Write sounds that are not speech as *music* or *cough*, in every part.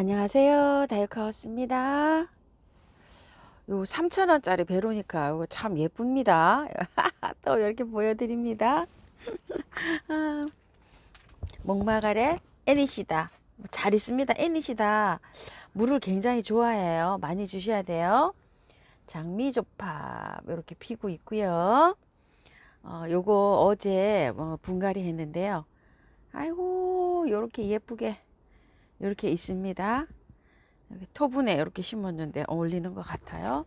안녕하세요. 다이어카우스입니다. 요 3,000원짜리 베로니카 이거 참 예쁩니다. *laughs* 또 이렇게 보여드립니다. *laughs* 아, 목마가렛 애니시다. 잘 있습니다. 애니시다. 물을 굉장히 좋아해요. 많이 주셔야 돼요. 장미조팝 이렇게 피고 있고요. 어, 요거 어제 뭐 분갈이 했는데요. 아이고 요렇게 예쁘게 이렇게 있습니다. 토분에 이렇게 심었는데 어울리는 것 같아요.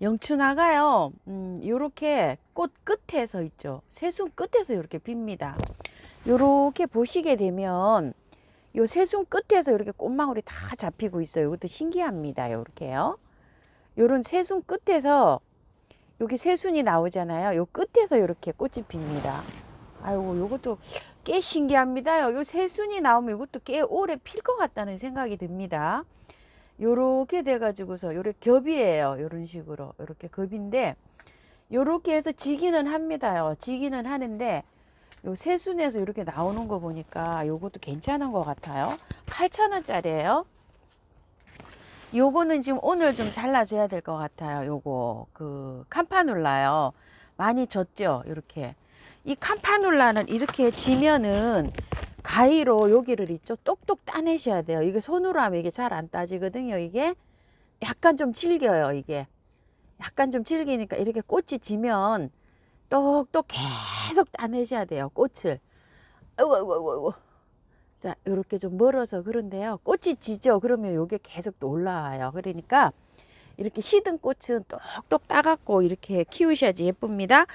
영춘화가요, 음, 요렇게 꽃 끝에서 있죠. 새순 끝에서 이렇게 핍니다. 요렇게 보시게 되면 요 새순 끝에서 이렇게 꽃망울이 다 잡히고 있어요. 이것도 신기합니다. 요렇게요. 요런 새순 끝에서 여기 새순이 나오잖아요. 요 끝에서 이렇게 꽃이 핍니다. 아이고, 요것도 꽤 신기합니다요. 요 새순이 나오면 이것도 꽤 오래 필 것 같다는 생각이 듭니다. 요렇게 돼가지고서 요렇게 겹이에요. 요런 식으로 요렇게 겹인데 요렇게 해서 지기는 합니다요. 지기는 하는데 요 새순에서 이렇게 나오는 거 보니까 요것도 괜찮은 것 같아요. 8,000원짜리예요. 요거는 지금 오늘 좀 잘라줘야 될 것 같아요. 요거 그 캄파눌라요. 많이 졌죠. 이렇게 이 캄파눌라는 이렇게 지면은 가위로 여기를 있죠. 똑똑 따내셔야 돼요. 이게 손으로 하면 이게 잘 안 따지거든요. 이게 약간 좀 질겨요. 이게 약간 좀 질기니까 이렇게 꽃이 지면 똑똑 계속 따내셔야 돼요. 꽃을. 자, 이렇게 좀 멀어서 그런데요. 꽃이 지죠. 그러면 요게 계속 또 올라와요. 그러니까 이렇게 시든 꽃은 똑똑 따갖고 이렇게 키우셔야지 예쁩니다.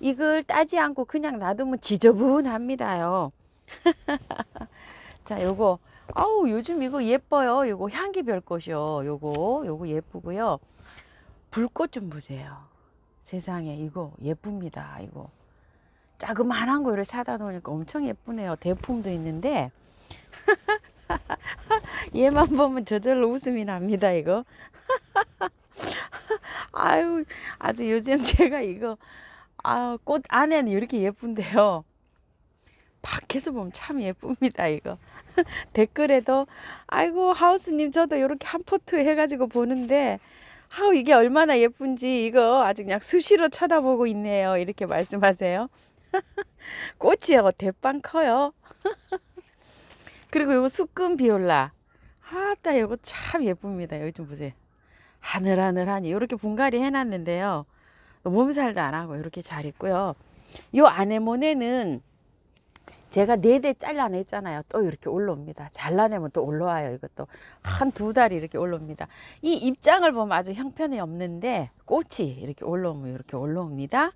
이걸 따지 않고 그냥 놔두면 지저분합니다요. *laughs* 자, 요거 아우 요즘 이거 예뻐요. 요거 향기별 꽃이요. 요거 요거 예쁘고요. 불꽃 좀 보세요. 세상에 이거 예쁩니다. 이거 자그만한 거 이렇게 사다 놓으니까 엄청 예쁘네요. 대품도 있는데 *laughs* *laughs* 얘만 보면 저절로 웃음이 납니다. 이거. *laughs* 아유, 아주 요즘 제가 이거, 아, 꽃 안에는 이렇게 예쁜데요. 밖에서 보면 참 예쁩니다, 이거. *laughs* 댓글에도, 아이고, 하우스님, 저도 이렇게 한 포트 해가지고 보는데, 아우, 이게 얼마나 예쁜지, 이거 아주 그냥 수시로 쳐다보고 있네요. 이렇게 말씀하세요. 꽃이요, 대빵 커요. 그리고 이거 수금 비올라. 아따, 이거 참 예쁩니다. 여기 좀 보세요. 하늘하늘하니 이렇게 분갈이 해놨는데요. 몸살도 안 하고 이렇게 잘 있고요. 요 아네모네는 제가 네 대 잘라냈잖아요. 또 이렇게 올라옵니다. 잘라내면 또 올라와요. 이것도 한 두 달이 이렇게 올라옵니다. 이 입장을 보면 아주 형편이 없는데 꽃이 이렇게 올라오면 이렇게 올라옵니다.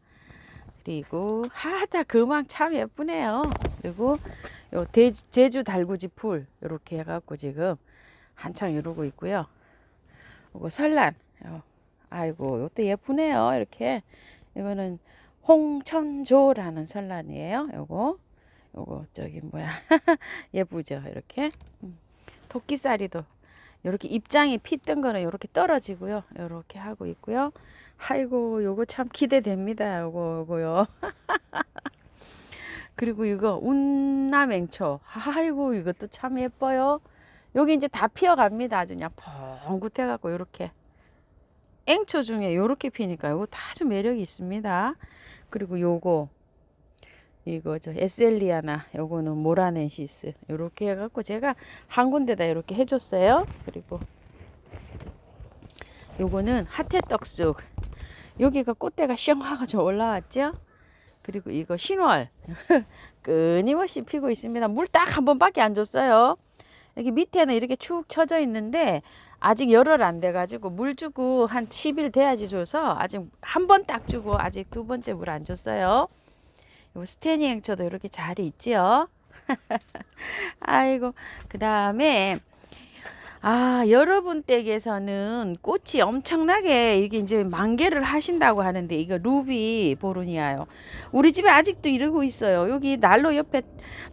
그리고 하다 금왕 참 예쁘네요. 그리고 요 대, 제주 달구지 풀 이렇게 해갖고 지금 한창 이러고 있고요. 요거 설란. 요, 아이고, 이것도 예쁘네요. 이렇게. 이거는 홍천조라는 설란이에요. 요거. 요거 저기 뭐야. *laughs* 예쁘죠? 이렇게. 음. 토끼살이도 이렇게 입장이 피뜬 거는 이렇게 떨어지고요. 이렇게 하고 있고요. 아이고, 요거 참 기대됩니다. 요거, 요거요. *laughs* 그리고 이거 운남행초. 아이고, 이것도 참 예뻐요. 여기 이제 다 피어갑니다. 아주 그냥 벙긋해 갖고 이렇게 앵초 중에 요렇게 피니까 요거 다 아주 매력이 있습니다. 그리고 요거 이거 저 에셀리아나 요거는 모라넨시스 요렇게 해갖고 제가 한 군데다 이렇게 해줬어요. 그리고 요거는 하태떡쑥 여기가 꽃대가 숑하고 올라왔죠. 그리고 이거 신월 *laughs* 끊임없이 피고 있습니다. 물 딱 한 번밖에 안 줬어요. 여기 밑에는 이렇게 축 쳐져 있는데 아직 열흘 안 돼가지고 물 주고 한 10일 돼야지 줘서 아직 한 번 딱 주고 아직 두 번째 물 안 줬어요. 요 스테니 행처도 이렇게 잘 있지요. *laughs* 아이고 그 다음에 아 여러분 댁에서는 꽃이 엄청나게 이게 이제 만개를 하신다고 하는데 이거 루비 보르니아요. 우리 집에 아직도 이러고 있어요. 여기 난로 옆에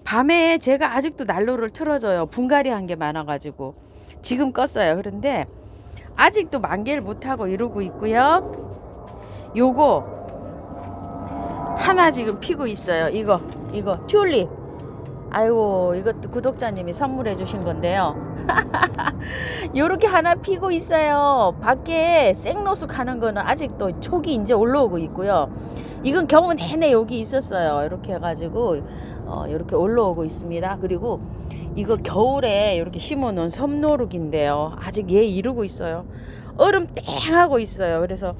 밤에 제가 아직도 난로를 틀어줘요. 분갈이 한 게 많아가지고 지금 껐어요. 그런데 아직도 만개를 못하고 이러고 있고요. 요거 하나 지금 피고 있어요. 이거 이거 튤립 아이고 이것도 구독자님이 선물해 주신 건데요. *laughs* 요렇게 하나 피고 있어요. 밖에 생노숙 하는 거는 아직도 촉이 이제 올라오고 있고요. 이건 겨우 내내 여기 있었어요. 이렇게 해가지고 어, 이렇게 올라오고 있습니다. 그리고 이거 겨울에 이렇게 심어놓은 섬노룩인데요. 아직 얘 이루고 있어요. 얼음 땡 하고 있어요. 그래서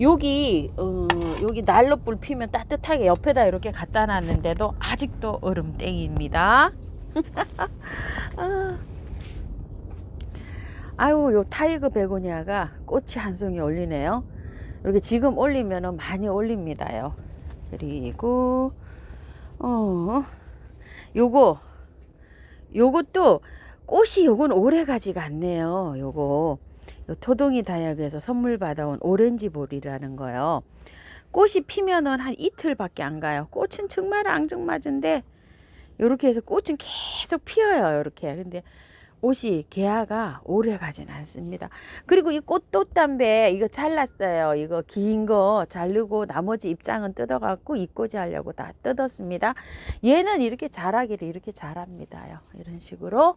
여기 어, 여기 난로불 피면 따뜻하게 옆에다 이렇게 갖다 놨는데도 아직도 얼음 땡입니다. *laughs* 아. 아유 요 타이거 베고니아가 꽃이 한 송이 올리네요. 이렇게 지금 올리면은 많이 올립니다요. 그리고 어 요거 요것도 꽃이 요건 오래 가지가 않네요. 요거 요 토동이 다약에서 선물 받아온 오렌지 볼이라는 거요. 꽃이 피면은 한 이틀밖에 안 가요. 꽃은 정말 앙증맞은데 요렇게 해서 꽃은 계속 피어요. 요렇게. 근데 옷이 개화가 오래 가진 않습니다. 그리고 이 꽃돛담배 이거 잘랐어요. 이거 긴 거 자르고 나머지 입장은 뜯어갖고 입꽂이 하려고 다 뜯었습니다. 얘는 이렇게 자라기를 이렇게 자랍니다요. 이런 식으로.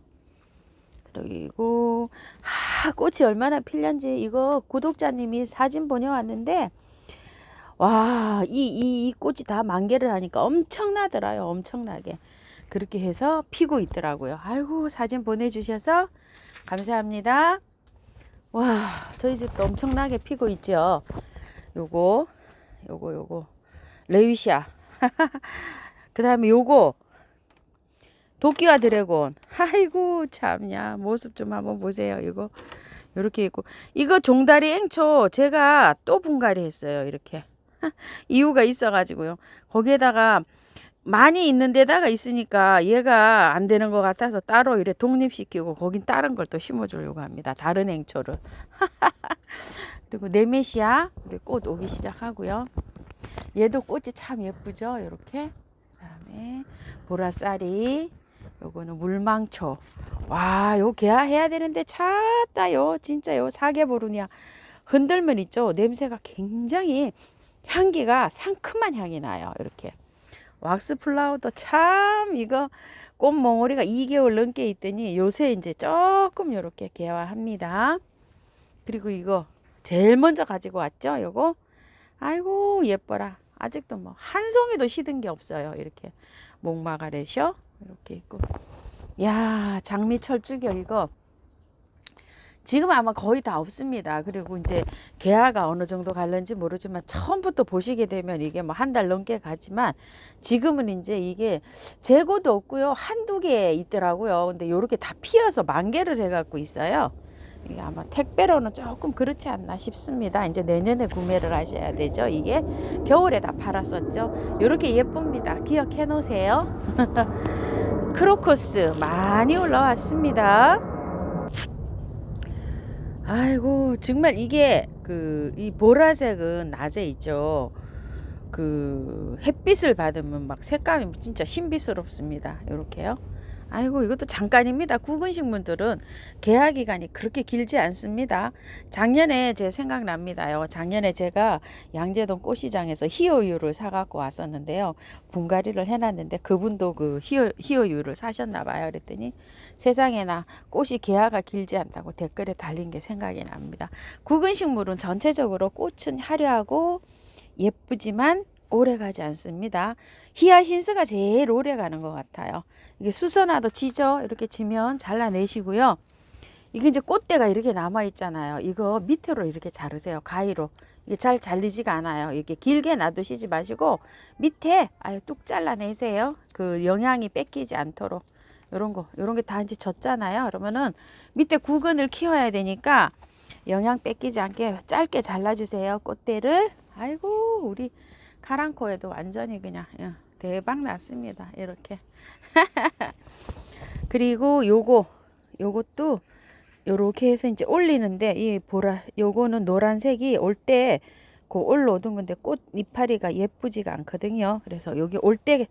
그리고 아 꽃이 얼마나 필련지 이거 구독자님이 사진 보내왔는데 와이이이 꽃이 다 만개를 하니까 엄청나더라요. 엄청나게. 그렇게 해서 피고 있더라고요. 아이고 사진 보내주셔서 감사합니다. 와 저희 집도 엄청나게 피고 있죠. 요거 요거 요거. 레위시아. *laughs* 그 다음에 요거. 도끼와 드래곤. 아이고 참야 모습 좀 한번 보세요 이거. 이렇게 있고. 이거 종다리 앵초 제가 또 분갈이 했어요 이렇게. *laughs* 이유가 있어 가지고요. 거기에다가 많이 있는 데다가 있으니까 얘가 안 되는 것 같아서 따로 이래 독립시키고 거긴 다른 걸 또 심어주려고 합니다. 다른 행초를. *laughs* 그리고 네메시아 우리 꽃 오기 시작하고요. 얘도 꽃이 참 예쁘죠. 이렇게. 그다음에 보라쌀이. 요거는 물망초. 와, 요 개화해야 되는데 찼다요. 진짜 요 사계보루냐. 흔들면 있죠. 냄새가 굉장히 향기가 상큼한 향이 나요. 이렇게. 왁스 플라워도 참 이거 꽃 몽오리가 2개월 넘게 있더니 요새 이제 조금 요렇게 개화합니다. 그리고 이거 제일 먼저 가지고 왔죠. 요거 아이고 예뻐라. 아직도 뭐 한 송이도 시든 게 없어요. 이렇게 목마가렛이요. 이렇게 있고 야 장미철 죽여 이거 지금 아마 거의 다 없습니다. 그리고 이제 개화가 어느 정도 갈는지 모르지만 처음부터 보시게 되면 이게 뭐 한 달 넘게 가지만 지금은 이제 이게 재고도 없고요. 한두 개 있더라고요. 근데 요렇게 다 피어서 만 개를 해갖고 있어요. 이게 아마 택배로는 조금 그렇지 않나 싶습니다. 이제 내년에 구매를 하셔야 되죠. 이게 겨울에 다 팔았었죠. 요렇게 예쁩니다. 기억해 놓으세요. *laughs* 크로커스 많이 올라왔습니다. 아이고 정말 이게 그 이 보라색은 낮에 있죠. 그 햇빛을 받으면 막 색감이 진짜 신비스럽습니다. 이렇게요. 아이고 이것도 잠깐입니다. 구근 식물들은 개화 기간이 그렇게 길지 않습니다. 작년에 제 생각납니다요. 작년에 제가 양재동 꽃시장에서 희어유를 사갖고 왔었는데요. 분갈이를 해놨는데 그분도 그 희어, 희어유를 사셨나 봐요. 그랬더니 세상에나 꽃이 개화가 길지 않다고 댓글에 달린 게 생각이 납니다. 구근 식물은 전체적으로 꽃은 화려하고 예쁘지만 오래 가지 않습니다. 히아신스가 제일 오래 가는 것 같아요. 이게 수선화도 지죠. 이렇게 지면 잘라내시고요. 이게 이제 꽃대가 이렇게 남아 있잖아요. 이거 밑으로 이렇게 자르세요. 가위로. 이게 잘 잘리지가 않아요. 이게 길게 놔두시지 마시고 밑에 아예 뚝 잘라내세요. 그 영양이 뺏기지 않도록. 요런 거, 요런 게 다 이제 졌잖아요. 그러면은 밑에 구근을 키워야 되니까 영양 뺏기지 않게 짧게 잘라주세요. 꽃대를. 아이고, 우리 카랑코에도 완전히 그냥 예, 대박 났습니다. 이렇게. *laughs* 그리고 요거, 요것도 요렇게 해서 이제 올리는데 이 보라, 요거는 노란색이 올 때 그 올라오던 건데 꽃 이파리가 예쁘지가 않거든요. 그래서 여기 올때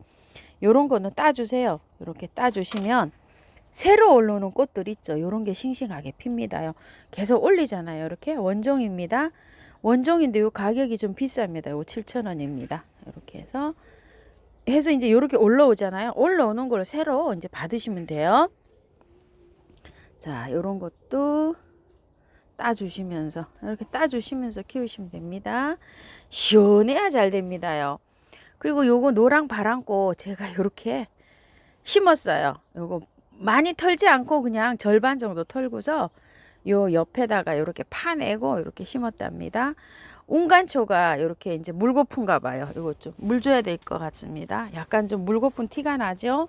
요런 거는 따주세요. 이렇게 따주시면 새로 올라오는 꽃들 있죠. 요런 게 싱싱하게 핍니다요. 계속 올리잖아요. 이렇게 원종입니다. 원종인데 요 가격이 좀 비쌉니다. 요 7,000원입니다. 이렇게 해서 해서 이제 이렇게 올라오잖아요. 올라오는 걸 새로 이제 받으시면 돼요. 자, 요런 것도 따주시면서 이렇게 따주시면서 키우시면 됩니다. 시원해야 잘 됩니다요. 그리고 요거 노랑 바람꽃 제가 요렇게 심었어요. 요거 많이 털지 않고 그냥 절반 정도 털고서 요 옆에다가 이렇게 파내고 이렇게 심었답니다. 운간초가 이렇게 이제 물고픈가 봐요. 이거 좀 물 줘야 될 것 같습니다. 약간 좀 물고픈 티가 나죠?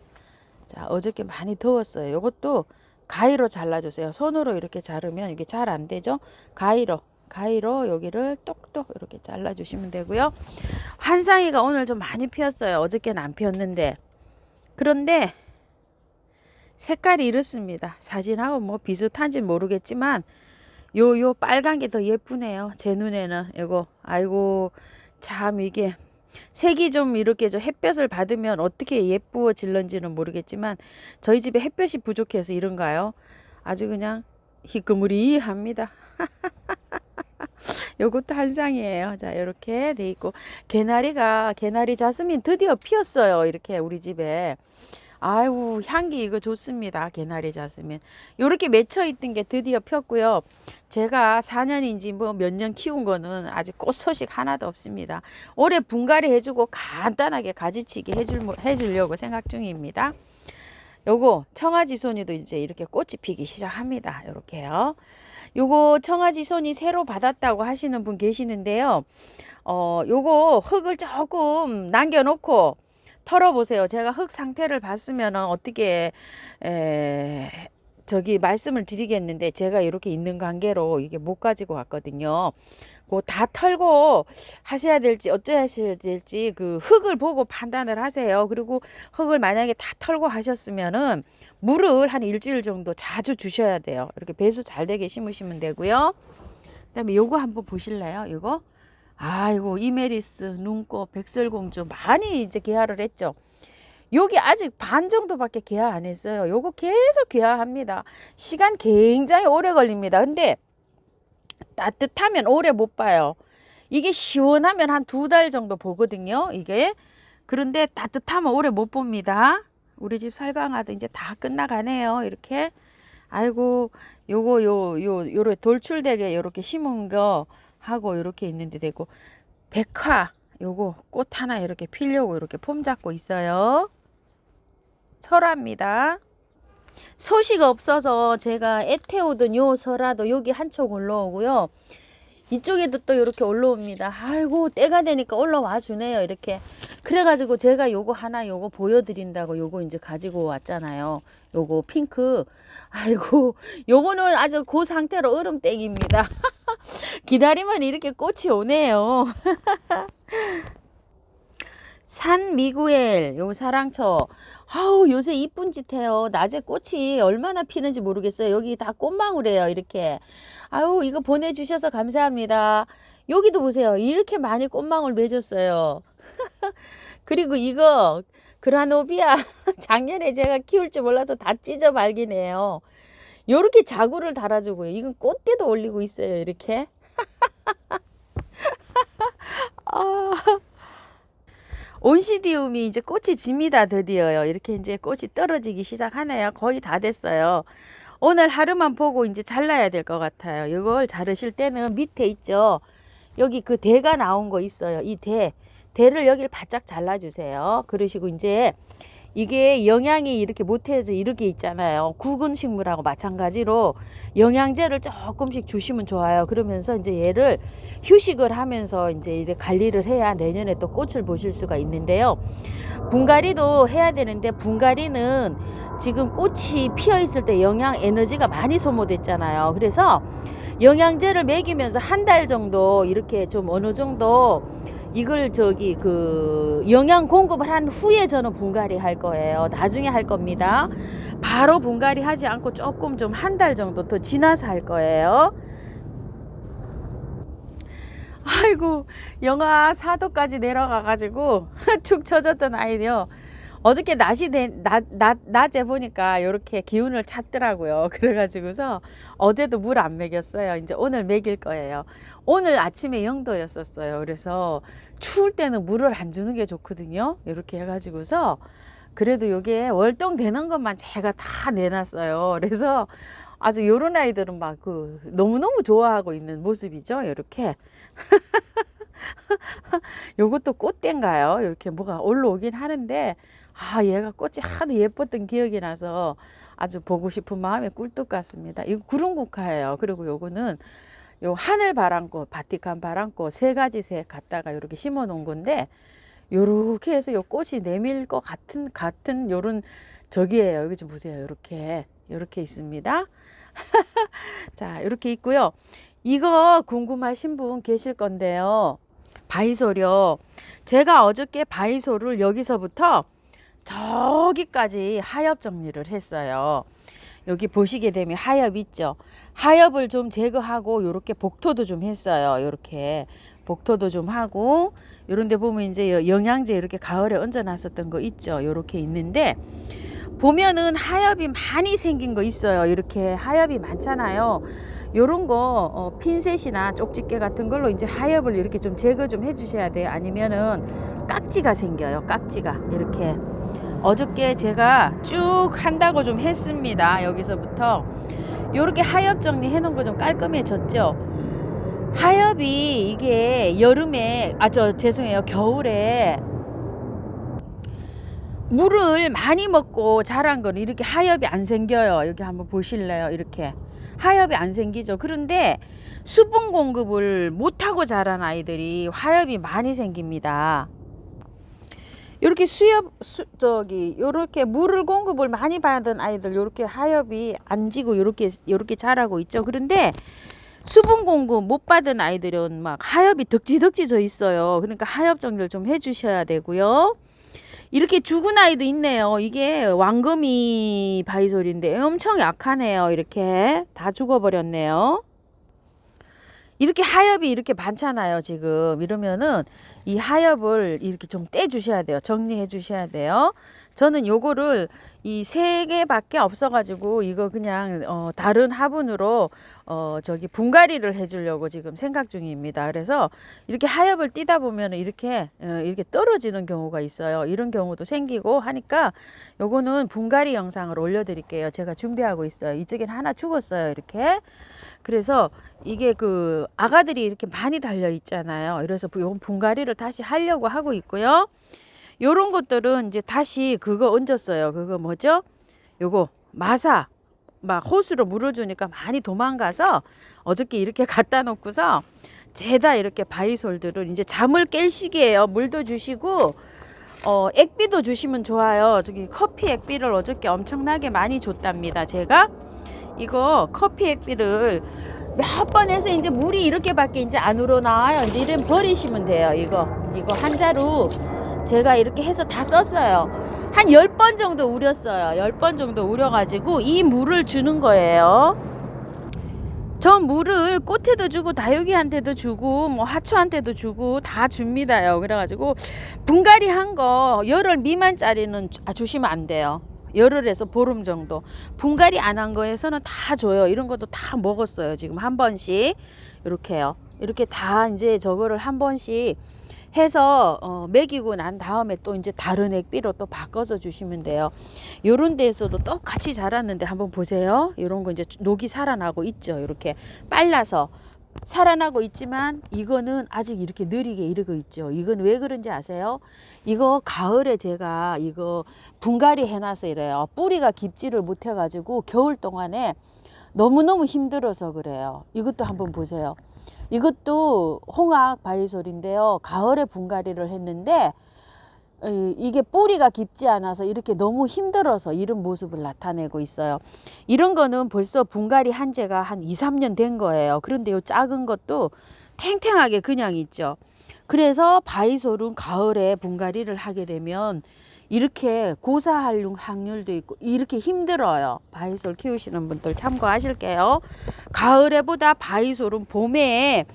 자, 어저께 많이 더웠어요. 이것도 가위로 잘라주세요. 손으로 이렇게 자르면 이게 잘 안 되죠? 가위로, 가위로 여기를 똑똑 이렇게 잘라주시면 되고요. 환상이가 오늘 좀 많이 피었어요. 어저께는 안 피었는데. 그런데 색깔이 이렇습니다. 사진하고 뭐 비슷한지 모르겠지만 요 요 빨간 게 더 예쁘네요. 제 눈에는 이거 아이고 참 이게 색이 좀 이렇게 저 햇볕을 받으면 어떻게 예쁘어질런지는 모르겠지만 저희 집에 햇볕이 부족해서 이런가요? 아주 그냥 희끄무리합니다. *laughs* *laughs* 요것도 한상이에요. 자, 이렇게 돼 있고 개나리가 개나리 자스민 드디어 피었어요. 이렇게 우리 집에. 아유, 향기 이거 좋습니다. 개나리 자스민. 요렇게 맺혀 있던 게 드디어 폈고요. 제가 4년인지 뭐 몇 년 키운 거는 아직 꽃 소식 하나도 없습니다. 올해 분갈이 해주고 간단하게 가지치기 해줄, 해주려고 생각 중입니다. 요거 청아지 손이도 이제 이렇게 꽃이 피기 시작합니다. 요렇게요. 요거 청아지 손이 새로 받았다고 하시는 분 계시는데요. 어, 요거 흙을 조금 남겨놓고 털어보세요. 제가 흙 상태를 봤으면 어떻게 에, 저기 말씀을 드리겠는데 제가 이렇게 있는 관계로 이게 못 가지고 왔거든요. 그다 털고 하셔야 될지 어쩌야 될지 그 흙을 보고 판단을 하세요. 그리고 흙을 만약에 다 털고 하셨으면은 물을 한 일주일 정도 자주 주셔야 돼요. 이렇게 배수 잘 되게 심으시면 되고요. 그다음에 요거 한번 보실래요? 이거 아이고 이메리스, 눈꽃, 백설공주 많이 이제 개화를 했죠. 여기 아직 반 정도밖에 개화 안 했어요. 요거 계속 개화합니다. 시간 굉장히 오래 걸립니다. 근데 따뜻하면 오래 못 봐요. 이게 시원하면 한 두 달 정도 보거든요. 이게 그런데 따뜻하면 오래 못 봅니다. 우리 집 살강아도 이제 다 끝나가네요. 이렇게 아이고 요거 요 요 요래 돌출되게 요렇게 심은 거 하고 이렇게 있는데 되고 백화 요거 꽃 하나 이렇게 피려고 이렇게 폼 잡고 있어요. 설화입니다. 소식 없어서 제가 애태우던 요 설화도 여기 한쪽 올라오고요. 이쪽에도 또 이렇게 올라옵니다. 아이고 때가 되니까 올라와 주네요. 이렇게 그래가지고 제가 요거 하나 요거 보여드린다고 요거 이제 가지고 왔잖아요. 요거 핑크. 아이고 요거는 아주 그 상태로 얼음땡입니다. *laughs* 기다리면 이렇게 꽃이 오네요. *laughs* 산 미구엘 요 사랑처 아우 요새 이쁜 짓 해요. 낮에 꽃이 얼마나 피는지 모르겠어요. 여기 다 꽃망울이에요. 이렇게 아유 이거 보내주셔서 감사합니다. 여기도 보세요. 이렇게 많이 꽃망울 맺었어요. *laughs* 그리고 이거 그라노비아 *laughs* 작년에 제가 키울 줄 몰라서 다 찢어 발기네요. 요렇게 자구를 달아주고요. 이건 꽃대도 올리고 있어요. 이렇게. *laughs* 아. 온시디움이 이제 꽃이 집니다. 드디어요. 이렇게 이제 꽃이 떨어지기 시작하네요. 거의 다 됐어요. 오늘 하루만 보고 이제 잘라야 될 것 같아요. 이걸 자르실 때는 밑에 있죠. 여기 그 대가 나온 거 있어요. 이 대. 대를 여기를 바짝 잘라주세요. 그러시고 이제 이게 영양이 이렇게 못해서 이렇게 있잖아요. 국은 식물하고 마찬가지로 영양제를 조금씩 주시면 좋아요. 그러면서 이제 얘를 휴식을 하면서 이제 이렇게 관리를 해야 내년에 또 꽃을 보실 수가 있는데요. 분갈이도 해야 되는데 분갈이는 지금 꽃이 피어 있을 때 영양 에너지가 많이 소모됐잖아요. 그래서 영양제를 먹이면서 한 달 정도 이렇게 좀 어느 정도 이걸 저기 그 영양 공급을 한 후에 저는 분갈이 할 거예요. 나중에 할 겁니다. 바로 분갈이 하지 않고 조금 좀 한 달 정도 더 지나서 할 거예요. 아이고 영하 4도까지 내려가 가지고 *laughs* 축 처졌던 아이요. 어저께 낮이 된, 낮, 낮, 낮에 보니까 이렇게 기운을 찾더라고요. *laughs* 그래가지고서 어제도 물 안 먹였어요. 이제 오늘 먹일 거예요. 오늘 아침에 영도였었어요. 그래서 추울 때는 물을 안 주는 게 좋거든요. 이렇게 해가지고서 그래도 요게 월동 되는 것만 제가 다 내놨어요. *laughs* 그래서 아주 요런 아이들은 막 그 너무너무 좋아하고 있는 모습이죠. 이렇게. *laughs* 요것도 꽃대인가요? 이렇게 뭐가 올라오긴 하는데 아 얘가 꽃이 하도 예뻤던 기억이 나서 아주 보고 싶은 마음이 꿀떡 같습니다. 이거 구름국화예요. 그리고 요거는 요 하늘 바람꽃, 바티칸 바람꽃 세 가지 색 갖다가 이렇게 심어 놓은 건데 요렇게 해서 요 꽃이 내밀 것 같은 같은 요런 저기예요. 여기 좀 보세요. 요렇게 요렇게 있습니다. *laughs* 자, 이렇게 있고요. 이거 궁금하신 분 계실 건데요. 바이솔이요. 제가 어저께 바이솔을 여기서부터 저기까지 하엽 정리를 했어요. 여기 보시게 되면 하엽 있죠. 하엽을 좀 제거하고 요렇게 복토도 좀 했어요. 요렇게 복토도 좀 하고 요런 데 보면 이제 여- 영양제 이렇게 가을에 얹어 놨었던 거 있죠. 요렇게 있는데 보면은 하엽이 많이 생긴 거 있어요. 이렇게 하엽이 많잖아요. 요런 거 어, 핀셋이나 쪽집게 같은 걸로 이제 하엽을 이렇게 좀 제거 좀 해주셔야 돼요. 아니면은 깍지가 생겨요. 깍지가 이렇게 어저께 제가 쭉 한다고 좀 했습니다. 여기서부터 요렇게 하엽 정리해 놓은 거 좀 깔끔해졌죠. 하엽이 이게 여름에 아 저 죄송해요 겨울에 물을 많이 먹고 자란 거는 이렇게 하엽이 안 생겨요. 여기 한번 보실래요? 이렇게 하엽이 안 생기죠. 그런데 수분 공급을 못하고 자란 아이들이 하엽이 많이 생깁니다. 이렇게 수엽 수, 저기 요렇게 물을 공급을 많이 받은 아이들 요렇게 하엽이 안 지고 요렇게 요렇게 자라고 있죠. 그런데 수분 공급 못 받은 아이들은 막 하엽이 덕지덕지 져 있어요. 그러니까 하엽 정리를 좀 해주셔야 되고요. 이렇게 죽은 아이도 있네요. 이게 왕거미 바이솔인데 엄청 약하네요. 이렇게 다 죽어버렸네요. 이렇게 하엽이 이렇게 많잖아요. 지금 이러면은 이 하엽을 이렇게 좀 떼 주셔야 돼요. 정리해 주셔야 돼요. 저는 요거를 이 세 개밖에 없어 가지고 이거 그냥 어, 다른 화분으로 어, 저기 분갈이를 해 주려고 지금 생각 중입니다. 그래서 이렇게 하엽을 띄다 보면 이렇게 어, 이렇게 떨어지는 경우가 있어요. 이런 경우도 생기고 하니까 요거는 분갈이 영상을 올려 드릴게요. 제가 준비하고 있어요. 이쪽엔 하나 죽었어요. 이렇게. 그래서 이게 그 아가들이 이렇게 많이 달려 있잖아요. 그래서 요건 분갈이를 다시 하려고 하고 있고요. 요런 것들은 이제 다시 그거 얹었어요. 그거 뭐죠? 요거 마사 막 호수로 물어주니까 많이 도망가서 어저께 이렇게 *laughs* 갖다 놓고서 죄다 이렇게 바이솔들을 이제 잠을 깰 시기예요. 물도 주시고 어 액비도 주시면 좋아요. 저기 커피 액비를 어저께 엄청나게 많이 줬답니다. 제가 이거 커피 액비를 몇 번 해서 이제 물이 이렇게밖에 이제 안 우러나와요. 이제 이런 버리시면 돼요. 이거 이거 한 자루 제가 이렇게 해서 다 썼어요. 한 10번 정도 우렸어요. 10번 정도 우려가지고 이 물을 주는 거예요. 저 물을 꽃에도 주고 다육이한테도 주고 뭐 하초한테도 주고 다 줍니다요. 그래가지고 분갈이 한 거 열흘 미만짜리는 주- 아, 주시면 안 돼요. 열흘에서 보름 정도. 분갈이 안 한 거에서는 다 줘요. 이런 것도 다 먹었어요. 지금 한 번씩 이렇게요. 이렇게 다 이제 저거를 한 번씩 해서 어, 먹이고 난 다음에 또 이제 다른 액비로 또 바꿔서 주시면 돼요. 요런 데에서도 똑같이 자랐는데 한번 보세요. 요런 거 이제 녹이 살아나고 있죠. 이렇게 빨라서 살아나고 있지만 이거는 아직 이렇게 느리게 이르고 있죠. 이건 왜 그런지 아세요? 이거 가을에 제가 이거 분갈이 해놔서 이래요. 뿌리가 깊지를 못해가지고 겨울 동안에 너무너무 힘들어서 그래요. 이것도 한번 보세요. 이것도 홍학 바이솔인데요. 가을에 분갈이를 했는데 이- 이게 뿌리가 깊지 않아서 이렇게 너무 힘들어서 이런 모습을 나타내고 있어요. 이런 거는 벌써 분갈이 한 지가 한 2, 3년 된 거예요. 그런데 요 작은 것도 탱탱하게 그냥 있죠. 그래서 바이솔은 가을에 분갈이를 하게 되면 이렇게 고사할 확률도 있고 이렇게 힘들어요. 바이솔 키우시는 분들 참고하실게요. 가을에보다 바이솔은 봄에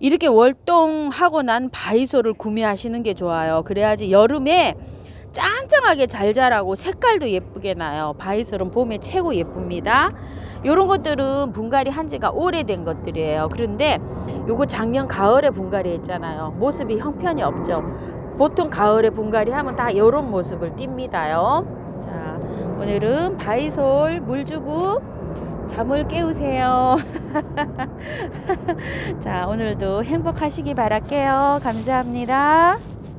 이렇게 월동하고 난 바이솔을 구매하시는 게 좋아요. 그래야지 여름에 짱짱하게 잘 자라고 색깔도 예쁘게 나요. 바이솔은 봄에 최고 예쁩니다. 요런 것들은 분갈이 한 지가 오래된 것들이에요. 그런데 요거 작년 가을에 분갈이 했잖아요. 모습이 형편이 없죠. 보통 가을에 분갈이 하면 다 요런 모습을 띱니다요. 자, 오늘은 바이솔 물 주고 잠을 깨우세요. *laughs* 자, 오늘도 행복하시기 바랄게요. 감사합니다.